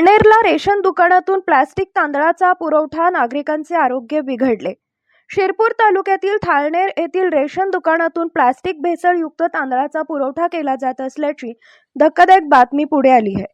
थाळनेरला ration दुकानातून plastic तांदळाचा पुरवठा नागरिकांचे आरोग्य बिघडले. शिरपूर तालुक्यातील थाळनेर येथील रेशन दुकानातून प्लॅस्टिक भेसळयुक्त तांदळाचा पुरवठा केला जात असल्याची धक्कादायक बातमी पुढे आली आहे.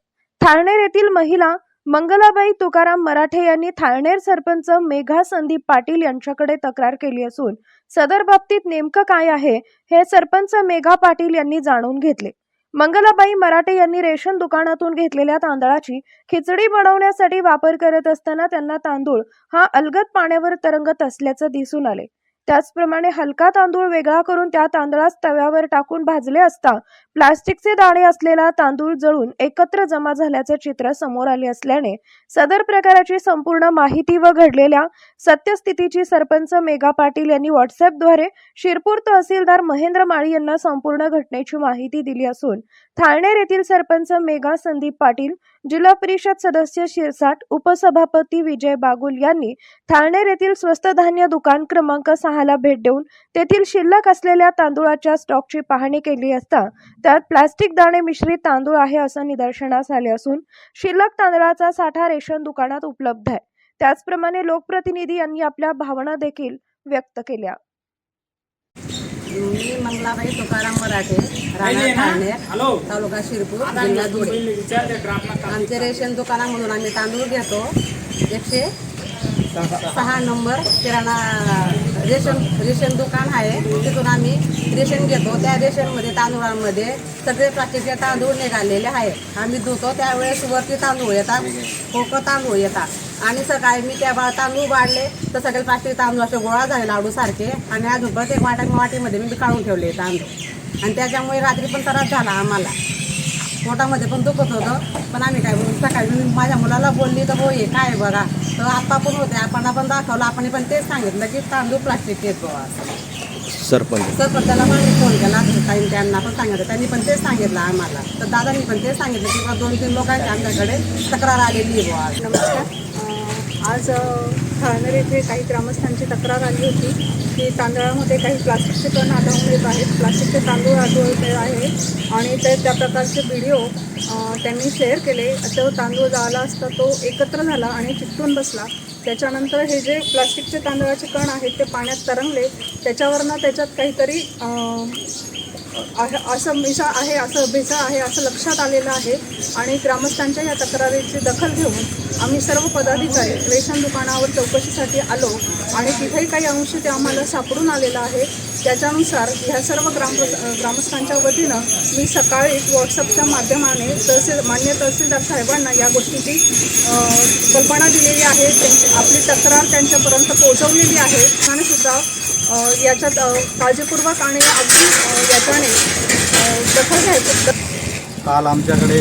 थाळनेर येथील महिला मंगलाबाई तुकाराम मराठे यांनी थाळनेर सरपंच मेघा संदीप पाटील यांच्याकडे तक्रार केली असून सदर बाबतीत नेमकं काय आहे हे सरपंच मेघा पाटील यांनी जाणून घेतले. मंगलाबाई मराठे यांनी रेशन दुकानातून घेतलेल्या तांदळाची खिचडी बनवण्यासाठी वापर करत असताना त्यांना तांदूळ हा अलगद पाण्यावर तरंगत असल्याचं दिसून आले. त्याचप्रमाणे हलका तांदूळ वेगळा करून त्या तांदळास तव्यावर टाकून भाजले असता प्लास्टिकचे दाणे असलेला तांदूळ जळून एकत्र जमा झाल्याचे चित्र समोर आले असल्याने सदर प्रकाराची संपूर्ण माहिती व घडलेल्या सत्यस्थितीची सरपंच मेघा पाटील यांनी व्हॉट्सअपद्वारे शिरपूर तहसीलदार महेंद्र माळी यांना संपूर्ण घटनेची माहिती दिली असून थाळनेर येथील सरपंच मेघा संदीप पाटील जिल्हा परिषद सदस्य शिरसाट उपसभापती विजय बागुल यांनी थाळनेर येथील स्वस्त धान्य दुकान क्रमांक सहाला भेट देऊन तेथील शिल्लक असलेल्या तांदूळाच्या स्टॉकची पाहणी केली असता त्यात प्लास्टिक दाणे मिश्रित तांदूळ आहे असं निदर्शनास आले असून शिल्लक तांदळाचा साठा रेशन दुकानात उपलब्ध आहे. त्याचप्रमाणे लोकप्रतिनिधी यांनी आपल्या भावना देखील व्यक्त केल्या. मी मंगलाबाई तुकाराम मराठे राहणार ठाणे तालुका शिरपूर जिल्हा धुळे. आमचे रेशन दुकानामधून आम्ही तांदूळ घेतो एकशे सहा नंबर. किराणा रेशन रेशन दुकान आहे. तिथून आम्ही रेशन घेतो. त्या रेशनमध्ये तांदुळांमध्ये सगळे प्लास्टिकचे तांदूळ निघालेले आहे आम्ही धुतो. त्यावेळेस वरती तांदूळ येतात. खोकं तांदूळ येतात. आणि सकाळी मी त्या बा तांदूळ वाढले तर सगळे प्लास्टिक तांदूळ असे गोळा झाले लाडूसारखे. आणि अजून परत एक वाटा वाटीमध्ये मी काढून ठेवले तांदूळ. आणि त्याच्यामुळे रात्री पण त्रास झाला आम्हाला. पोटामध्ये पण दुखत होतं. पण आम्ही काय बोलू सकाळी मी माझ्या मुलाला बोलली तर हो हे काय आहे बघा? तर आप्पा पण होते. आपण पण दाखवलं. आपण पण तेच सांगितलं की तांदूळ प्लास्टिक येतो असं सरपंच. त्याला मागे फोन केला. ताई त्यांना पण सांगितलं. त्यांनी पण तेच सांगितलं आम्हाला. तर दादांनी पण तेच सांगितलं की बा दोन तीन लोकांची आमच्याकडे तक्रार आलेली आहे बुवा. नमस्कार. आज अ, येथे काही ग्रामस्थांची तक्रार आली होती की तांदळामध्ये काही प्लास्टिकचे कण आढळून येत आहेत. प्लास्टिकचे तांदूळ आढळून येत आहे आणि ते त्या प्रकारचे व्हिडिओ त्यांनी शेअर केले. तो तांदूळ जाळला असता तो एकत्र झाला आणि चिकटून बसला. त्याच्यानंतर हे जे प्लास्टिकचे तांदळाचे कण आहेत ते पाण्यात तरंगले. त्याच्यावरनं त्याच्यात काहीतरी असं मिसा आहे असं भेसळ आहे असं लक्षात आलेलं आहे. आणि ग्रामस्थांच्या या तक्रारीची दखल घेऊन आम्ही सर्व पदाधिकारी रेशन दुकानावर चौकशीसाठी आलो आणि तिथेही काही अंश ते आम्हाला सापडून आलेलं आहे. त्याच्यानुसार ह्या सर्व ग्राम ग्रामस्थांच्या वतीनं मी सकाळी व्हॉट्सअपच्या माध्यमाने तहसील मान्य तहसीलदार साहेबांना या गोष्टीची कल्पना दिलेली आहे. त्यांची आपली तक्रार त्यांच्यापर्यंत पोहोचवलेली आहे. आणि सुद्धा याच्यात काळजीपूर्वक आणि अगदी याच्याने दखल घ्यायचं काल आमच्याकडे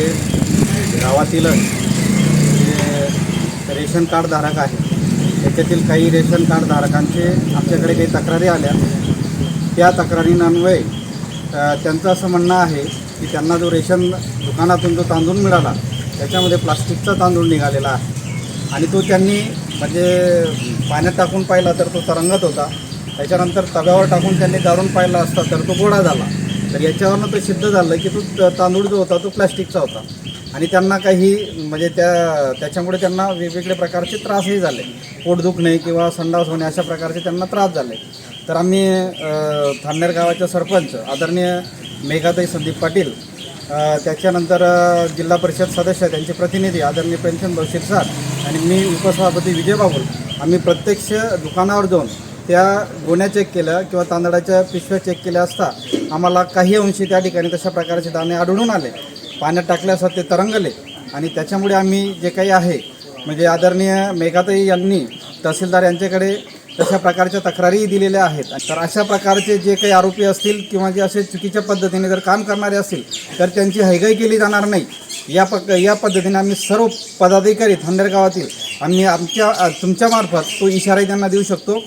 गावातीलच रेशन कार्ड धारक आहे. त्याच्यातील काही रेशन कार्ड धारकांचे आमच्याकडे काही तक्रारी आल्या. त्या तक्रारींन्वये त्यांचं असं म्हणणं आहे की त्यांना जो रेशन दुकानातून जो तांदूळ मिळाला त्याच्यामध्ये प्लास्टिकचा तांदूळ निघालेला आहे. आणि तो त्यांनी म्हणजे पाण्यात टाकून पाहिला तर तो तरंगत होता. त्याच्यानंतर तव्यावर टाकून त्यांनी दारून पाहिला असता तर तो गोडा झाला. तर याच्यावरनं तो सिद्ध झालं की तो तांदूळ जो होता तो प्लास्टिकचा होता. आणि त्यांना काही म्हणजे त्या त्याच्यामुळे त्यांना वेगवेगळ्या प्रकारचे त्रासही झाले. पोट दुखणे किंवा संडास होणे अशा प्रकारचे त्यांना त्रास झाले. तर आम्ही थांडेर थांबनेर सरपंच आदरणीय मेघाताई संदीप पाटील त्याच्यानंतर जिल्हा परिषद सदस्य त्यांचे प्रतिनिधी आदरणीय पेन्शन शिरसाट आणि मी उपसभापती विजय बाबुल आम्ही प्रत्यक्ष दुकानावर जाऊन त्या गोण्या चेक केल्या किंवा तांदळाच्या पिशव्या चेक केल्या असता आम्हाला काही अंशी त्या ठिकाणी तशा प्रकारचे दाणे आढळून आले. पाण्यात टाकले ते तरंगले. आणि त्याच्यामुळे आम्ही जे काही आहे म्हणजे आदरणीय मेघाताई यांनी तहसीलदार यांच्याकडे तशा प्रकारच्या तक्रारीही दिलेल्या आहेत. तर अशा प्रकारचे जे काही आरोपी असतील किंवा जे असे चुकीच्या पद्धतीने जर काम करणारे असतील तर त्यांची हैगाई केली जाणार नाही. या पक या पद्धतीने आम्ही सर्व पदाधिकारी थांडेर गावातील आम्ही आमच्या तुमच्यामार्फत तो इशाराही त्यांना देऊ शकतो.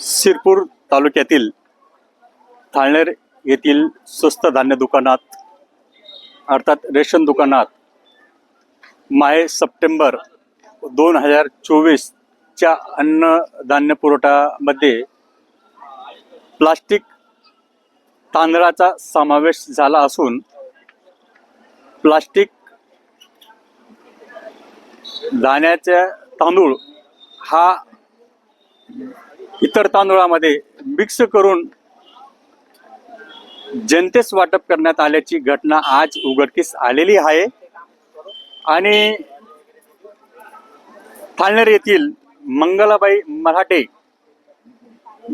शिरपूर तालुक्यातील थाळनेर येथील स्वस्त धान्य दुकानात अर्थात रेशन दुकानात माय सप्टेंबर दोन हजार चोवीसच्या अन्नधान्य पुरवठामध्ये प्लास्टिक तांदळाचा समावेश झाला असून प्लास्टिक दाण्याच्या तांदूळ हा इतर तांदूळामध्ये मिक्स करून जनतेस वाटप करण्यात आल्याची घटना आज उघडकीस आलेली आहे. आणि थाळनेर येथील मंगलाबाई मराठे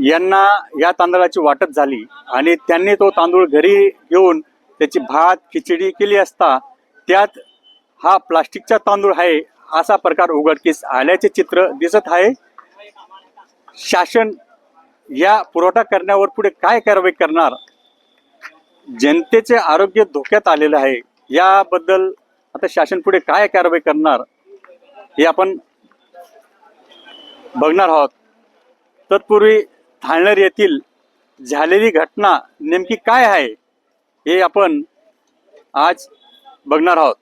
यांना या तांदळाची वाटप झाली आणि त्यांनी तो तांदूळ घरी घेऊन त्याची भात खिचडी केली असता त्यात हा प्लास्टिकचा तांदूळ आहे असा प्रकार उघडकीस आल्याचे चित्र दिसत आहे. शासन या पुरवठा करण्यावर पुढे काय कारवाई करणार जनतेचे आरोग्य धोक्यात आलेलं आहे. याबद्दल आता शासन पुढे काय कारवाई करणार हे आपण बघणार आहोत. तत्पूर्वी थाळनेर येथील झालेली घटना नेमकी काय आहे हे आपण आज बघणार आहोत.